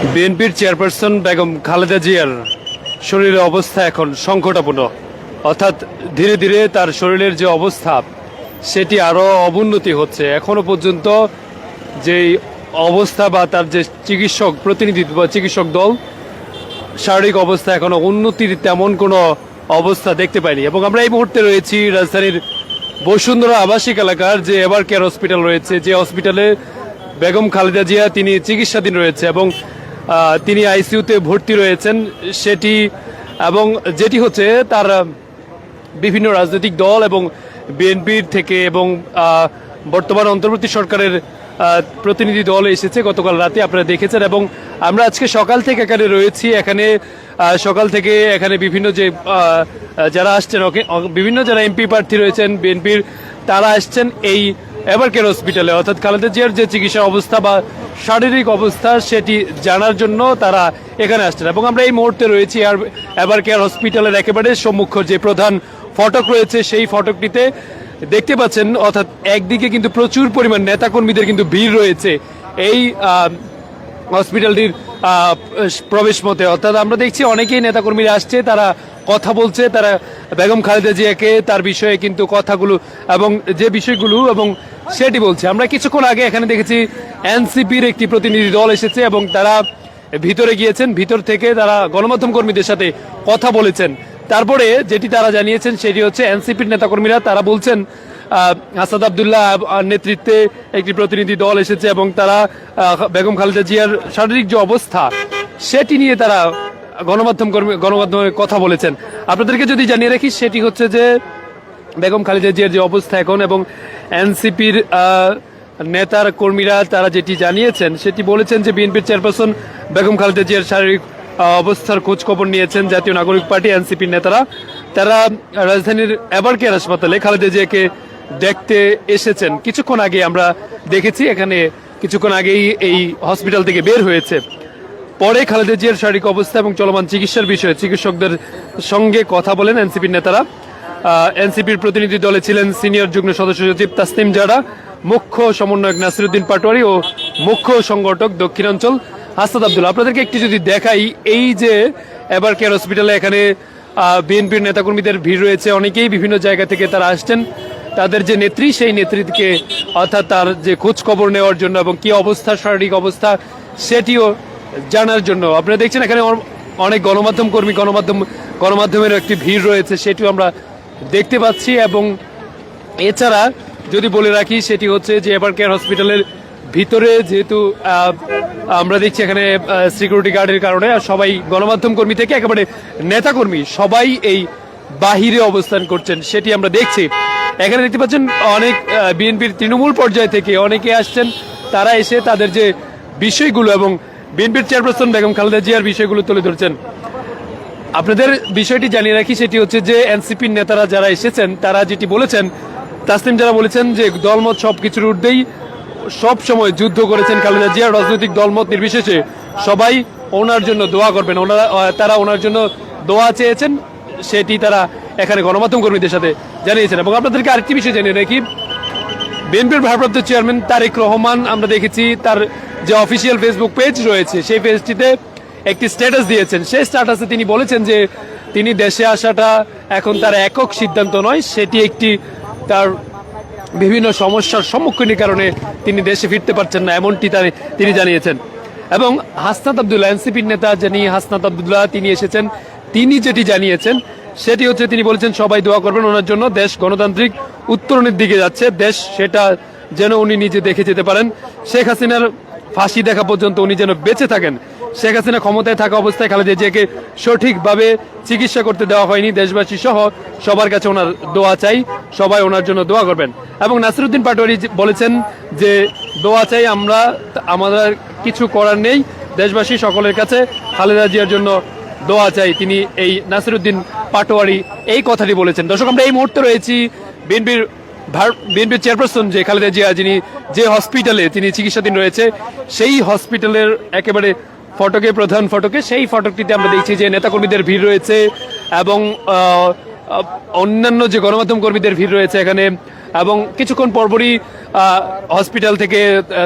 বিএনপির চেয়ারপারসন বেগম খালেদা জিয়ার শরীরের অবস্থা এখন সংকটাপূর্ণ অর্থাৎ ধীরে ধীরে তার শরীরের যে অবস্থা, সেটি আরও অবনতি হচ্ছে। এখনও পর্যন্ত যেই অবস্থা বা তার যে চিকিৎসক প্রতিনিধি বা চিকিৎসক দল, শারীরিক অবস্থা এখনও উন্নতির তেমন কোনো অবস্থা দেখতে পাইনি। এবং আমরা এই মুহূর্তে রয়েছি রাজধানীর বসুন্ধরা আবাসিক এলাকার যে এভার কেয়ার হসপিটাল রয়েছে, যে হসপিটালে বেগম খালেদা জিয়া তিনি চিকিৎসাধীন রয়েছে এবং তিনি আইসিইউতে ভর্তি রয়েছেন। সেটি এবং যেটি হচ্ছে তার বিভিন্ন রাজনৈতিক দল এবং বিএনপির থেকে এবং বর্তমান অন্তর্বর্তী সরকারের প্রতিনিধি দল এসেছে গতকাল রাতে, আপনারা দেখেছেন। এবং আমরা আজকে সকাল থেকে এখানে রয়েছি। এখানে সকাল থেকে এখানে বিভিন্ন যে যারা আসছেন বিভিন্ন যারা এমপি প্রার্থী রয়েছেন, বিএনপির, তারা আসছেন এই এভারকেয়ার হসপিটালে অর্থাৎ খালেদা জিয়ার যে চিকিৎসা অবস্থা বা শারীরিক অবস্থা, সেটি জানার জন্য তারা এখানে আসছেন। এবং আমরা এই মুহূর্তে রয়েছি আর এভারকেয়ার হসপিটালের একেবারে সম্মুখ যে প্রধান ফটক রয়েছে, সেই ফটকটিতে দেখতে পাচ্ছেন, অর্থাৎ একদিকে কিন্তু প্রচুর পরিমাণ নেতাকর্মীদের কিন্তু ভিড় রয়েছে এই হসপিটালটির প্রবেশ মতে অর্থাৎ আমরা দেখছি অনেকেই নেতাকর্মীরা আসছে, তারা কথা বলছে, তারা বেগম খালেদা জিয়াকে, তার বিষয়ে কিন্তু কথাগুলো এবং যে বিষয়গুলো এবং সেটি বলছে। আমরা কিছুক্ষণ আগে এখানে দেখেছি এনসিপির একটি প্রতিনিধি দল এসেছে এবং তারা ভিতরে গিয়েছেন, ভিতর থেকে তারা গণমাধ্যম কর্মীদের সাথে কথা বলেছেন। তারপরে যেটি তারা জানিয়েছেন সেটি হচ্ছে এনসিপির নেতাকর্মীরা, তারা বলছেন আসাদ আবদুল্লাহ নেতৃত্বে একটি প্রতিনিধি দল এসেছে এবং তারা বেগম খালেদা জিয়ার শারীরিক যে অবস্থা, সেটি নিয়ে তারা গণমাধ্যম কর্মী, গণমাধ্যমে কথা বলেছেন। আপনাদেরকে যদি জানিয়ে রাখি, সেটি হচ্ছে যে বেগম খালেদা জিয়ার যে অবস্থা এখন এবং এনসিপির নেতার কর্মীরা তারা যেটি জানিয়েছেন, সেটি বলেছেন যে বিএনপির চেয়ারপারসন বেগম খালেদা জিয়ার শারীরিক অবস্থার খোঁজ খবর নিয়েছেন জাতীয় নাগরিক পার্টি, এনসিপির নেতারা। তারা রাজধানীর এভারকেয়ার হাসপাতালে খালেদা জিয়াকে দেখতে এসেছেন। কিছুক্ষণ আগে আমরা দেখেছি, এখানে কিছুক্ষণ আগেই এই হসপিটাল থেকে বের হয়েছে। পরে খালেদা জিয়ার শারীরিক অবস্থা এবং চলমান চিকিৎসার বিষয়ে চিকিৎসকদের সঙ্গে কথা বলেন এনসিপির নেতারা। এনসিপির প্রতিনিধি দলে ছিলেন সিনিয়র যুগ্ম সদস্য সচিব তাসনিম জারা, মুখ্য সমন্বয়ক নাসিরুদ্দিন পাটোয়ারি ও মুখ্য সংগঠক দক্ষিণাঞ্চল হাসাদ আব্দুল। আপনাদেরকে একটি যদি দেখাই, এই যে এবার কেয়ার হসপিটালে এখানে বিএনপির নেতাকর্মীদের ভিড় রয়েছে, অনেকেই বিভিন্ন জায়গা থেকে তারা আসছেন। তাদের যে নেত্রী, সেই নেত্রীকে অর্থাৎ তার যে খোঁজ খবর নেওয়ার জন্য এবং কি অবস্থা, শারীরিক অবস্থা, সেটিও জানার জন্য। আপনারা দেখছেন এখানে অনেক গণমাধ্যম কর্মী, গণমাধ্যম গণমাধ্যমের একটি ভিড় রয়েছে, সেটিও আমরা দেখতে পাচ্ছি এবং এছাড়া যদি বলে রাখি, সেটি হচ্ছে যে এবার কেয়ার হসপিটালের ভিতরে যেহেতু আমরা দেখছি এখানে সিকিউরিটি গার্ডের কারণে সবাই গণমাধ্যম কর্মী থেকে একেবারে নেতাকর্মী, সবাই এই বাহিরে অবস্থান করছেন, সেটি আমরা দেখছি। এখানে দেখতে পাচ্ছেন অনেক বিএনপির তৃণমূল পর্যায় থেকে অনেকে আসছেন, তারা এসে তাদের যে বিষয়গুলো এবং বিএনপির চেয়ারপারসন বেগম খালেদা জিয়ার বিষয়গুলো তুলে ধরছেন। আপনাদের বিষয়টি জানিয়ে রাখি, সেটি হচ্ছে যে এনসিপির নেতারা যারা এসেছেন, তারা যেটি বলেছেন, তাসলিম যারা বলেছেন যে দলমত সব কিছুর ঊর্ধ্বেই সব সময় যুদ্ধ করেছেন খালেদা জিয়া, রাজনৈতিক দলমত নির্বিশেষে সবাই ওনার জন্য দোয়া করবেন। ওনারা তারা ওনার জন্য দোয়া চেয়েছেন, সেটি তারা এখানে গণমাধ্যম কর্মীদের সাথে জানিয়েছেন। এবং আপনাদেরকে আরেকটি বিষয় জানিয়ে রাখি, বিএনপির ভারপ্রাপ্ত চেয়ারম্যান তারেক রহমান, আমরা দেখেছি তার যে অফিসিয়াল ফেসবুক পেজ রয়েছে, সেই পেজটিতে একটি স্ট্যাটাস দিয়েছেন। সেই স্ট্যাটাসে তিনি বলেছেন যে তিনি দেশে আসাটা এখন তার একক সিদ্ধান্ত নয়, সেটি একটি তার বিভিন্ন সমস্যার সম্মুখীনের কারণে তিনি দেশে ফিরতে পারছেন না, এমনটি তিনি জানিয়েছেন। এবং হাসনাত আবদুল্লাহ, এনসিপির নেতা যিনি হাসনাত আবদুল্লাহ, তিনি এসেছেন, তিনি যেটি জানিয়েছেন, সেটি হচ্ছে তিনি বলেছেন, সবাই দোয়া করবেন ওনার জন্য, দেশ গণতান্ত্রিক উত্তরণের দিকে যাচ্ছে, দেশ সেটা যেন উনি নিজে দেখে যেতে পারেন। শেখ হাসিনার ফাঁসি দেখা পর্যন্ত উনি যেন বেঁচে থাকেন শেখ হাসিনা ক্ষমতায় থাকা অবস্থায় খালেদা জিয়াকে সঠিকভাবে চিকিৎসা করতে দেওয়া হয়নি। দেশবাসী সহ সবার কাছে ওনার দোয়া চাই। সবাই ওনার জন্য দোয়া করবেন। এবং নাসিরুদ্দিন পাটোয়ারি বলেছেন যে দোয়া চাই আমরা, আমাদের কিছু করার নেই। দেশবাসী সকলের কাছে খালেদা জিয়ার জন্য দোয়া চাই। তিনি এই নাসিরুদ্দিন পাটোয়ারি এই কথাটি বলেছেন। দর্শক, আমরা এই মুহূর্তে রয়েছি বিএনপির বিএনপির চেয়ারপারসন যে খালেদা জিয়া, যিনি যে হসপিটালে তিনি চিকিৎসাধীন রয়েছে, সেই হসপিটালের একেবারে ফটকে, প্রধান ফটকে, সেই ফটকটিতে আমরা দেখছি যে নেতাকর্মীদের ভিড় রয়েছে এবং অন্যান্য যে গণমাধ্যম কর্মীদের ভিড় রয়েছে এখানে এবং কিছুক্ষণ পরপরই হসপিটাল থেকে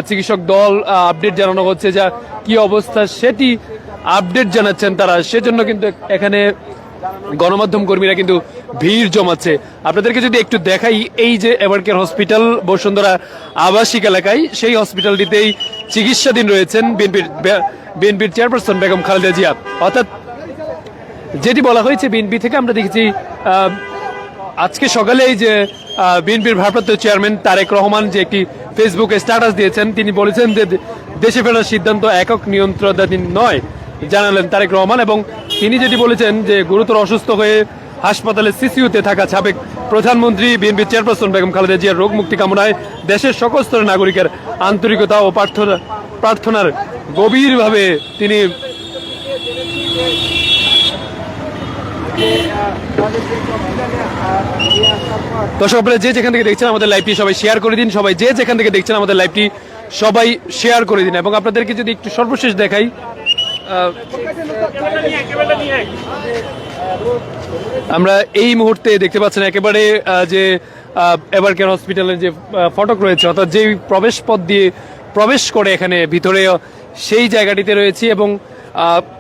চিকিৎসক দল আপডেট জানানো হচ্ছে যা কি অবস্থা সেটি আপডেট জানাচ্ছেন তারা। সেজন্য কিন্তু এখানে গণমাধ্যম কর্মীরা কিন্তু ভিড় জমাচ্ছে। আপনাদেরকে যদি একটু দেখাই, এই যে এভারকেয়ার হসপিটাল বসুন্ধরা আবাসিক এলাকায়, সেই হসপিটালটিতেই চিকিৎসাধীন রয়েছেন বিএনপির বিএনপির চেয়ারপারসন বেগম খালেদা জিয়া। অর্থাৎ যেটি বলা হয়েছে বিএনপি থেকে আমরা দেখেছি আজকে সকালেই যে বিএনপির ভারপ্রাপ্ত চেয়ারম্যান তারেক রহমান যে একটি ফেসবুকে স্ট্যাটাস দিয়েছেন, তিনি বলেছেন যে দেশে ফেরার সিদ্ধান্ত একক নিয়ন্ত্রণাধীন নয়, জানালেন তারেক রহমান। এবং তিনি যেটি বলেছেন যে, গুরুতর অসুস্থ হয়ে হাসপাতালে সিসিউতে থাকা সাবেক প্রধানমন্ত্রী বিএনপি চেয়ারপারসন বেগম খালেদা জিয়ার রোগ মুক্তি কামনায় দেশের সকল স্তরের নাগরিকের আন্তরিকতা ও প্রার্থনা প্রার্থনার গভীরভাবে তিনি দর্শক, আপনারা যে যেখান থেকে দেখছেন আমাদের লাইভটি সবাই শেয়ার করে দিন। সবাই যে যেখান থেকে দেখছেন আমাদের লাইভটি সবাই শেয়ার করে দিন। এবং আপনাদেরকে যদি একটু সর্বশেষ দেখাই আমরা এই মুহূর্তে দেখতে পাচ্ছেন একেবারে যে এভারকেয়ার হসপিটালের যে ফটক রয়েছে, অর্থাৎ যেই প্রবেশ পথ দিয়ে প্রবেশ করে এখানে ভিতরে সেই জায়গাটিতে রয়েছি এবং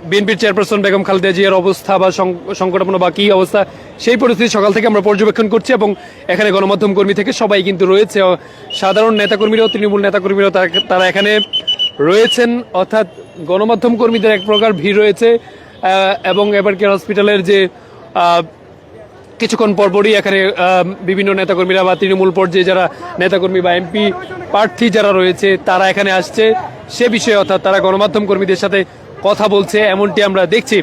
বিএনপির চেয়ারপারসন বেগম খালেদা জিয়ার অবস্থা বা সংকটাপন্ন বা কী অবস্থা, সেই পরিস্থিতি সকাল থেকে আমরা পর্যবেক্ষণ করছি এবং এখানে গণমাধ্যম কর্মী থেকে সবাই কিন্তু রয়েছে। সাধারণ নেতাকর্মীরাও, তৃণমূল নেতাকর্মীরাও তারা- এখানে রয়েছেন। অর্থাৎ গণমাধ্যম কর্মীদের এক প্রকার ভিড় রয়েছে। এবং এবারকেয়ার হসপিটালের যে কিছুক্ষণ পরপরই এখানে বিভিন্ন নেতাকর্মীরা বা তৃণমূল পর্যায়ে যারা নেতাকর্মী বা এমপি প্রার্থী যারা রয়েছে, তারা এখানে আসছে। সে বিষয়ে অর্থাৎ তারা গণমাধ্যম কর্মীদের সাথে কথা বলছে, এমনটি আমরা দেখছি।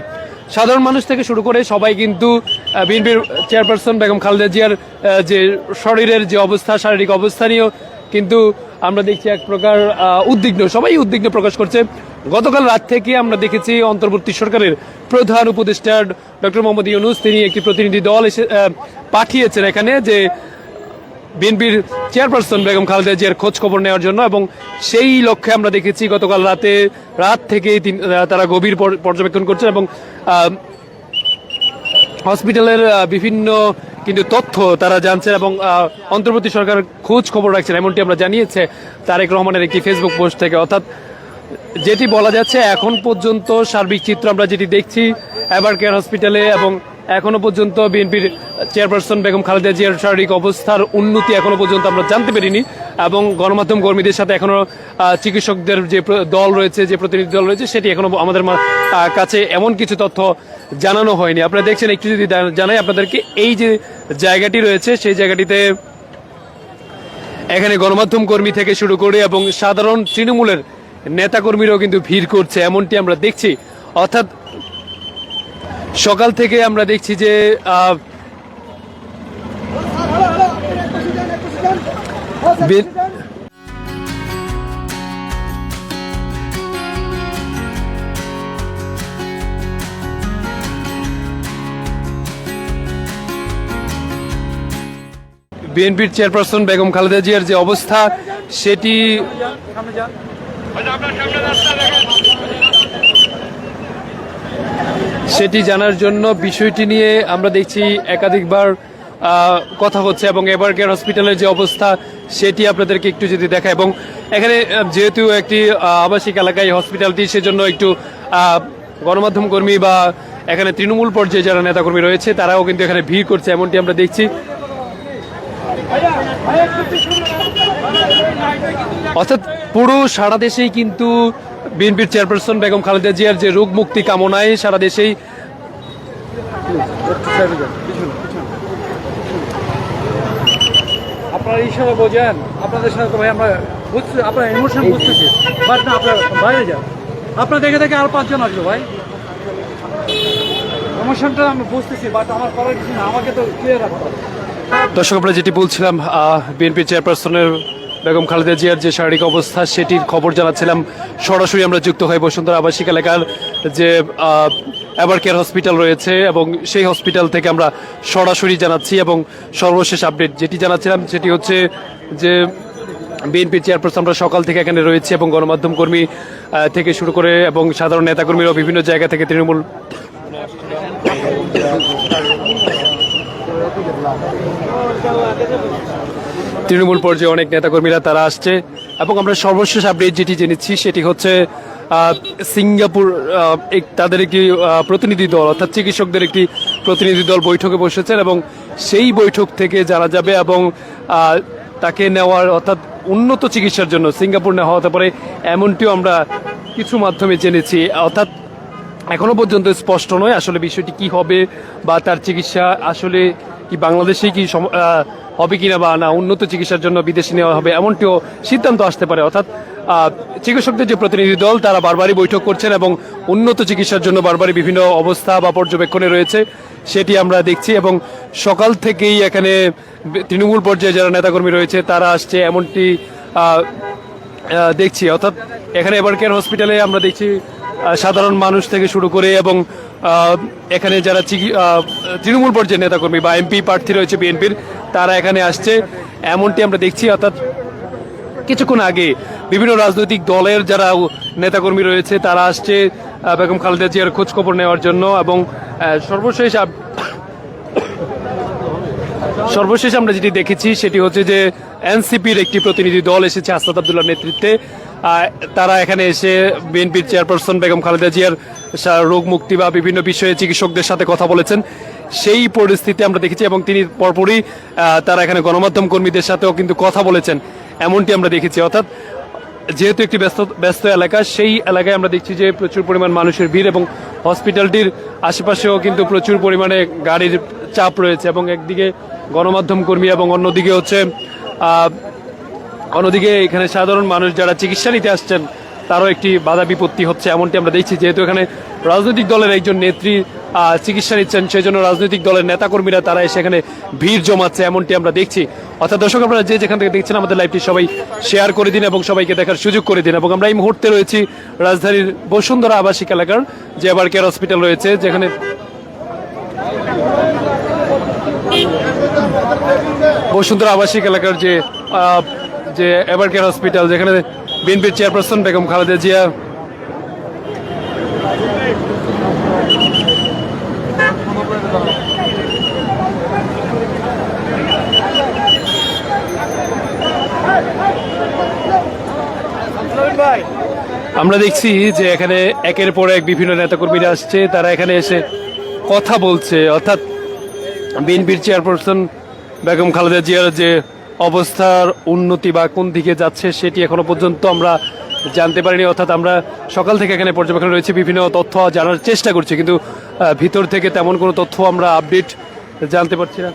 সাধারণ মানুষ থেকে শুরু করে সবাই কিন্তু বিএনপির চেয়ারপারসন বেগম খালেদা জিয়ার যে শরীরের যে অবস্থা, শারীরিক অবস্থা নিয়েও কিন্তু আমরা দেখছি এক প্রকার উদ্বিগ্ন, সবাই উদ্বিগ্ন প্রকাশ করছে। গতকাল রাত থেকে আমরা দেখেছি অন্তর্বর্তী সরকারের প্রধান উপদেষ্টা ডক্টর মোহাম্মদ ইউনুস, তিনি একটি প্রতিনিধি দল এসে পাঠিয়েছেন এখানে যে বিএনপির চেয়ারপারসন বেগম খালেদা জিয়ার খোঁজ খবর নেওয়ার জন্য এবং সেই লক্ষ্যে আমরা দেখেছি গতকাল রাতে, রাত থেকেই তারা গভীর পর- পর্যবেক্ষণ করছেন এবং হসপিটালের বিভিন্ন কিন্তু তথ্য তারা জানছেন এবং অন্তর্বর্তী সরকার খোঁজ খবর রাখছেন এমনটি আমরা জানিয়েছে তারেক রহমানের একটি ফেসবুক পোস্ট থেকে। অর্থাৎ যেটি বলা যাচ্ছে এখন পর্যন্ত সার্বিক চিত্র আমরা যেটি দেখছি এবার কেয়ার হসপিটালে এবং এখনও পর্যন্ত বিএনপির চেয়ারপারসন বেগম খালেদা জিয়ার শারীরিক অবস্থার উন্নতি এখনও পর্যন্ত আমরা জানতে পারিনি এবং গণমাধ্যম কর্মীদের সাথে এখনও চিকিৎসকদের যে দল রয়েছে, যে প্রতিনিধি দল রয়েছে, সেটি এখনও আমাদের কাছে এমন কিছু তথ্য জানানো হয়নি। আপনারা দেখছেন, একটু যদি জানাই আপনাদেরকে, এই যে জায়গাটি রয়েছে, সেই জায়গাটিতে এখানে গণমাধ্যম কর্মী থেকে শুরু করে এবং সাধারণ তৃণমূলের নেতাকর্মীরাও কিন্তু ভিড় করছে, এমনটি আমরা দেখছি। অর্থাৎ সকাল থেকে আমরা দেখছি যে বিএনপির চেয়ারপারসন বেগম খালেদা জিয়ার যে অবস্থা সেটি সেটি জানার জন্য বিষয়টি নিয়ে আমরা দেখছি একাধিকবার কথা হচ্ছে এবং এবার কেয়ার হসপিটালের যে অবস্থা, সেটি আপনাদেরকে একটু যদি দেখা এবং এখানে যেহেতু একটি আবাসিক এলাকায় হসপিটালটি সেজন্য একটু গণমাধ্যম কর্মী বা এখানে তৃণমূল পর্যায়ে যারা নেতাকর্মী রয়েছে, তারাও কিন্তু এখানে ভিড় করছে, এমনটি আমরা দেখছি। অর্থাৎ পুরো সারা দেশেই কিন্তু বিএনপির চেয়ারপারসন বেগম খালেদা জিয়ার যে রোগ মুক্তি কামনায় সারা দেশেই আপনারা ইশারা বোঝেন আপনাদের সাথে ভাই আমরা বুঝতে আপনার ইমোশন বুঝতেছি বাট না আপনার বাইরে যান। আপনার দেখে দেখে আর পাঁচজন আসবে ভাই। ইমোশনটা আমি বুঝতেছি বাট আমার করার কিছু না আমাকে তো ক্লিয়ার রাখতে দর্শক আমরা যেটি বলছিলাম বিএনপি চেয়ারপারসনের বেগম খালেদা জিয়ার যে শারীরিক অবস্থা, সেটির খবর জানাচ্ছিলাম। সরাসরি আমরা যুক্ত হই বসুন্ধরা আবাসিক এলাকার যে এভার কেয়ার হসপিটাল রয়েছে এবং সেই হসপিটাল থেকে আমরা সরাসরি জানাচ্ছি এবং সর্বশেষ আপডেট যেটি জানাচ্ছিলাম, সেটি হচ্ছে যে, বিএনপি চেয়ারপারসন আমরা সকাল থেকে এখানে রয়েছি এবং গণমাধ্যম কর্মী থেকে শুরু করে এবং সাধারণ নেতাকর্মীরাও বিভিন্ন জায়গা থেকে তৃণমূল তৃণমূল পর্যায়ে অনেক নেতাকর্মীরা তারা আসছে এবং আমরা সর্বশেষ আপডেট যেটি জেনেছি সেটি হচ্ছে সিঙ্গাপুর তাদের একটি প্রতিনিধি দল অর্থাৎ চিকিৎসকদের একটি প্রতিনিধি দল বৈঠকে বসেছেন এবং সেই বৈঠক থেকে জানা যাবে এবং তাকে নেওয়ার অর্থাৎ উন্নত চিকিৎসার জন্য সিঙ্গাপুর নেওয়া হতে পারে এমনটিও আমরা কিছু মাধ্যমে জেনেছি। অর্থাৎ এখনও পর্যন্ত স্পষ্ট নয় আসলে বিষয়টি কি হবে বা তার চিকিৎসা আসলে কি বাংলাদেশে কি হবে কিনা বা না, উন্নত চিকিৎসার জন্য বিদেশে নেওয়া হবে এমনটিও সিদ্ধান্ত আসতে পারে। অর্থাৎ চিকিৎসকদের যে প্রতিনিধি দল, তারা বারবারই বৈঠক করছেন এবং উন্নত চিকিৎসার জন্য বারবারই বিভিন্ন অবস্থা বা পর্যবেক্ষণে রয়েছে, সেটি আমরা দেখছি এবং সকাল থেকেই এখানে তৃণমূল পর্যায়ে যারা নেতাকর্মী রয়েছে, তারা আসছে এমনটি দেখছি। অর্থাৎ, এখানে এবার কেয়ার হসপিটালে আমরা দেখছি সাধারণ মানুষ থেকে শুরু করে এবং এখানে যারা তৃণমূল পর্যায়ের নেতাকর্মী বা এমপি প্রার্থী রয়েছে বিএনপির, তারা এখানে আসছে। এমনটি আমরা দেখছি, অর্থাৎ কিছুক্ষণ আগে বিভিন্ন রাজনৈতিক দলের যারা নেতাকর্মী রয়েছে, তারা আসছে বেগম খালেদা জিয়ার খোঁজ খবর নেওয়ার জন্য এবং সর্বশেষ সর্বশেষ আমরা যেটি দেখেছি, সেটি হচ্ছে যে এনসিপির একটি প্রতিনিধি দল এসেছে আসাদ আবদুল্লার নেতৃত্বে। তারা এখানে এসে বিএনপির চেয়ারপারসন বেগম খালেদা জিয়ার রোগ মুক্তি বা বিভিন্ন বিষয়ে চিকিৎসকদের সাথে কথা বলেছেন। সেই পরিস্থিতি আমরা দেখেছি এবং তিনি পরপরই তারা এখানে গণমাধ্যম কর্মীদের সাথেও কিন্তু কথা বলেছেন। এমনটি আমরা দেখেছি। অর্থাৎ যেহেতু একটি ব্যস্ত ব্যস্ত এলাকা, সেই এলাকায় আমরা দেখছি যে প্রচুর পরিমাণ মানুষের ভিড় এবং হসপিটালটির আশেপাশেও কিন্তু প্রচুর পরিমাণে গাড়ির চাপ রয়েছে এবং একদিকে গণমাধ্যম কর্মী এবং অন্যদিকে হচ্ছে অন্যদিকে এখানে সাধারণ মানুষ যারা চিকিৎসা নিতে আসছেন, তারও একটি বাধা বিপত্তি হচ্ছে, এমনটি আমরা দেখছি। যেহেতু এখানে রাজনৈতিক দলের একজন নেত্রী চিকিৎসা নিচ্ছেন সেই জন্য রাজনৈতিক দলের নেতাকর্মীরা তারা এসে এখানে ভিড় জমাচ্ছে, এমনটি আমরা দেখছি। অর্থাৎ দর্শক, আপনারা যে যেখান থেকে দেখছেন, আমাদের লাইভটি সবাই শেয়ার করে দিন এবং সবাইকে দেখার সুযোগ করে দিন। এবং আমরা এই মুহূর্তে রয়েছি রাজধানীর বসুন্ধরা আবাসিক এলাকার, যে আবার কেয়ার হসপিটাল রয়েছে, যেখানে বসুন্ধরা আবাসিক এলাকার যে যে এভার কেয়ার হসপিটাল যেখানে বিএনপির চেয়ারপারসন বেগম খালেদা জিয়া। আমরা দেখছি যে এখানে একের পর এক বিভিন্ন নেতাকর্মীরা আসছে, তারা এখানে এসে কথা বলছে। অর্থাৎ বিএনপির চেয়ারপারসন বেগম খালেদা জিয়ার যে অবস্থার উন্নতি বা কোন দিকে যাচ্ছে সেটি এখনও পর্যন্ত আমরা জানতে পারিনি। অর্থাৎ আমরা সকাল থেকে এখানে পর্যবেক্ষণ রয়েছে, বিভিন্ন তথ্য জানার চেষ্টা করছি, কিন্তু ভিতর থেকে তেমন কোনো তথ্য আমরা আপডেট জানতে পারছি না।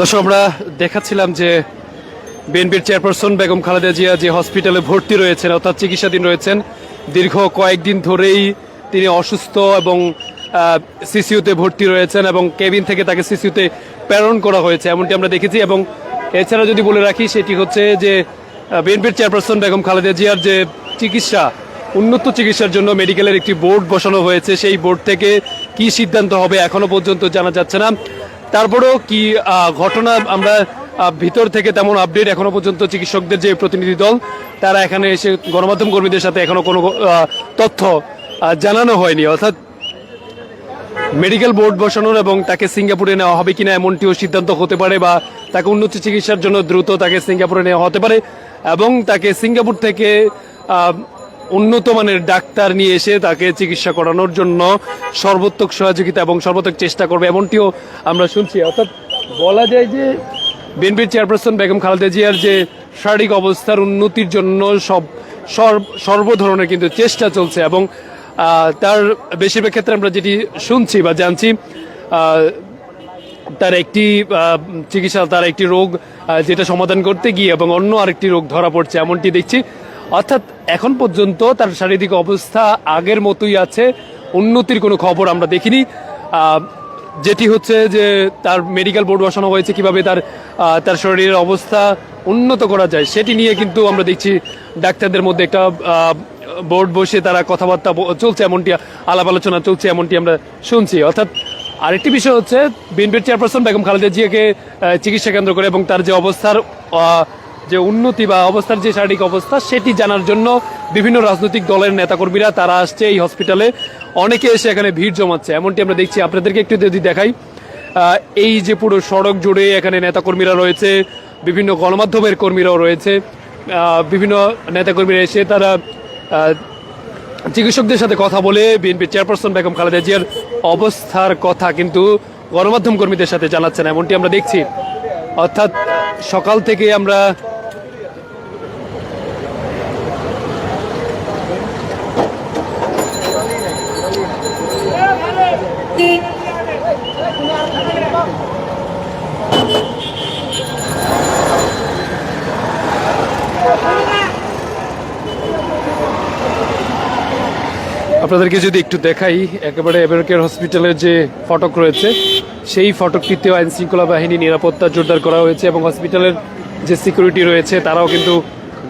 দর্শক, আমরা দেখাচ্ছিলাম যে বিএনপির চেয়ারপারসন বেগম খালেদা জিয়া যে হসপিটালে ভর্তি রয়েছেন, অর্থাৎ চিকিৎসাধীন রয়েছেন, দীর্ঘ কয়েকদিন ধরেই তিনি অসুস্থ এবং সিসিউতে ভর্তি রয়েছেন এবং কেবিন থেকে তাকে সিসিউতে প্রেরণ করা হয়েছে, এমনটি আমরা দেখেছি। এবং এছাড়া যদি বলে রাখি, সেটি হচ্ছে যে বিএনপির চেয়ারপারসন বেগম খালেদা জিয়ার যে চিকিৎসা, উন্নত চিকিৎসার জন্য মেডিকেলের একটি বোর্ড বসানো হয়েছে। সেই বোর্ড থেকে কি সিদ্ধান্ত হবে এখনও পর্যন্ত জানা যাচ্ছে না। তারপরেও কি ঘটনা আমরা ভিতর থেকে তেমন আপডেট এখনও পর্যন্ত চিকিৎসকদের যে প্রতিনিধি দল, তারা এখানে এসে গণমাধ্যম কর্মীদের সাথে এখনও কোনো তথ্য জানানো হয়নি। অর্থাৎ মেডিকেল বোর্ড বসানোর এবং তাকে সিঙ্গাপুরে নেওয়া হবে কিনা এমনটিও সিদ্ধান্ত হতে পারে বা তাকে উন্নত চিকিৎসার জন্য দ্রুত তাকে সিঙ্গাপুরে নেওয়া হতে পারে এবং তাকে সিঙ্গাপুর থেকে উন্নত মানের ডাক্তার নিয়ে এসে তাকে চিকিৎসা করানোর জন্য সর্বোত্তক সহযোগিতা এবং সর্বোত্তক চেষ্টা করবে, এমনটিও আমরা শুনছি। অর্থাৎ বলা যায় যে বিএনপির চেয়ারপারসন বেগম খালেদা জিয়ার যে শারীরিক অবস্থার উন্নতির জন্য সব সর্ব- ধরনের কিন্তু চেষ্টা চলছে এবং তার বেশিরভাগ ক্ষেত্রে আমরা যেটি শুনছি বা জানছি তার একটি চিকিৎসা, তার একটি রোগ যেটা সমাধান করতে গিয়ে এবং অন্য আরেকটি রোগ ধরা পড়ছে, এমনটি দেখছি। অর্থাৎ এখন পর্যন্ত তার শারীরিক অবস্থা আগের মতোই আছে। উন্নতির কোনো খবর আমরা দেখিনি। যেটি হচ্ছে যে তার মেডিকেল বোর্ড বসানো হয়েছে, কীভাবে তার তার শরীরের অবস্থা উন্নত করা যায়, সেটি নিয়ে কিন্তু আমরা দেখছি ডাক্তারদের মধ্যে একটা বোর্ড বসে তারা কথাবার্তা চলছে এমনটি, আলাপ আলোচনা চলছে এমনটি আমরা শুনছি। অর্থাৎ আরেকটি বিষয় হচ্ছে বিএনপির চেয়ারপারসন বেগম খালেদা জিয়াকে চিকিৎসা কেন্দ্র করে এবং তার যে অবস্থার যে উন্নতি বা অবস্থার যে শারীরিক অবস্থা, সেটি জানার জন্য বিভিন্ন রাজনৈতিক দলের নেতাকর্মীরা তারা আসছে এই হসপিটালে। অনেকে এসে এখানে ভিড় জমাচ্ছে। এমনটি আমরা দেখছি। আপনাদেরকে একটু যদি দেখাই এই যে পুরো সড়ক জুড়ে এখানে নেতাকর্মীরা রয়েছে, বিভিন্ন গণমাধ্যমের কর্মীরাও রয়েছে বিভিন্ন নেতাকর্মীরা এসে তারা চিকিৎসকদের সাথে কথা বলে বিএনপি চেয়ারপারসন বেগম খালেদা জিয়ার অবস্থার কথা কিন্তু গণমাধ্যম কর্মীদের সাথে জানাচ্ছেন, এমনটি আমরা দেখছি। অর্থাৎ সকাল থেকে আমরা আপনাদেরকে যদি একটু দেখাই, একেবারে এবারকের হসপিটালের যে ফটক রয়েছে, সেই ফটকটিতেও আইন শৃঙ্খলা বাহিনী নিরাপত্তা জোরদার করা হয়েছে এবং হসপিটালের যে সিকিউরিটি রয়েছে, তারাও কিন্তু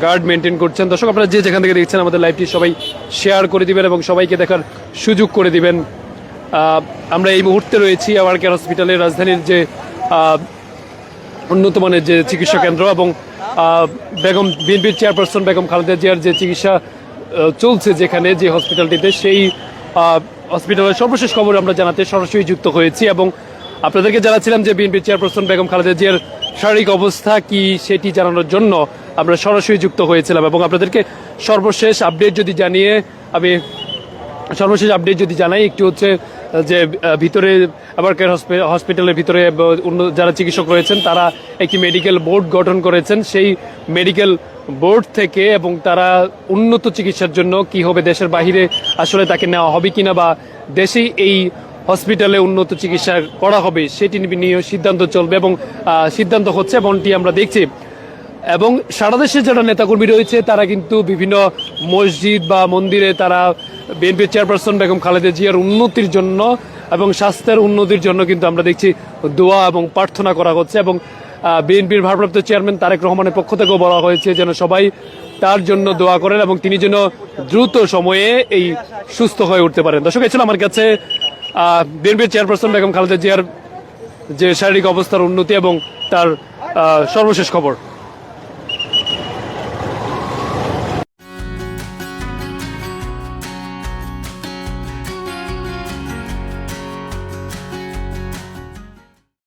গার্ড মেনটেন করছেন। দর্শক, আপনারা যে যেখান থেকে দেখছেন, আমাদের লাইভটি সবাই শেয়ার করে দিবেন এবং সবাইকে দেখার সুযোগ করে দিবেন। আমরা এই মুহূর্তে রয়েছি আওয়ার কেয়ার হসপিটালের রাজধানীর যে উন্নত মানের যে চিকিৎসা কেন্দ্র এবং বেগম, বিএনপির চেয়ারপারসন বেগম খালেদা জিয়ার যে চিকিৎসা চলছে যেখানে, যে হসপিটালটিতে, সেই হসপিটালের সর্বশেষ খবর আমরা জানাতে সরাসরি যুক্ত হয়েছি এবং আপনাদেরকে জানাচ্ছিলাম যে বিএনপির চেয়ারপারসন বেগম খালেদা জিয়ার শারীরিক অবস্থা কি সেটি জানানোর জন্য আমরা সরাসরি যুক্ত হয়েছিলাম এবং আপনাদেরকে সর্বশেষ আপডেট যদি জানিয়ে, আমি সর্বশেষ আপডেট যদি জানাই, একটু হচ্ছে যে ভিতরে আবার কেয়ার হসপি- হসপিটালের ভিতরে যারা চিকিৎসক রয়েছেন, তারা একটি মেডিকেল বোর্ড গঠন করেছেন। সেই মেডিকেল বোর্ড থেকে এবং তারা উন্নত চিকিৎসার জন্য কি হবে দেশের বাহিরে, আসলে তাকে নেওয়া হবে কিনা বা দেশেই এই হসপিটালে উন্নত চিকিৎসা করা হবে, সেটি নিয়ে সিদ্ধান্ত চলবে এবং সিদ্ধান্ত হচ্ছে এমনটি আমরা দেখছি। এবং সারা দেশে যারা নেতাকর্মী রয়েছে, তারা কিন্তু বিভিন্ন মসজিদ বা মন্দিরে তারা বিএনপির চেয়ারপারসন বেগম খালেদা জিয়ার উন্নতির জন্য এবং স্বাস্থ্যের উন্নতির জন্য কিন্তু আমরা দেখছি দোয়া এবং প্রার্থনা করা হচ্ছে এবং বিএনপির ভারপ্রাপ্ত চেয়ারম্যান তারেক রহমানের পক্ষ থেকেও বলা হয়েছে যেন সবাই তার জন্য দোয়া করেন এবং তিনি যেন দ্রুত সময়ে এই সুস্থ হয়ে উঠতে পারেন। দর্শক, এই ছিল আমার কাছে বিএনপির চেয়ারপারসন বেগম খালেদা জিয়ার যে শারীরিক অবস্থার উন্নতি এবং তার সর্বশেষ খবর।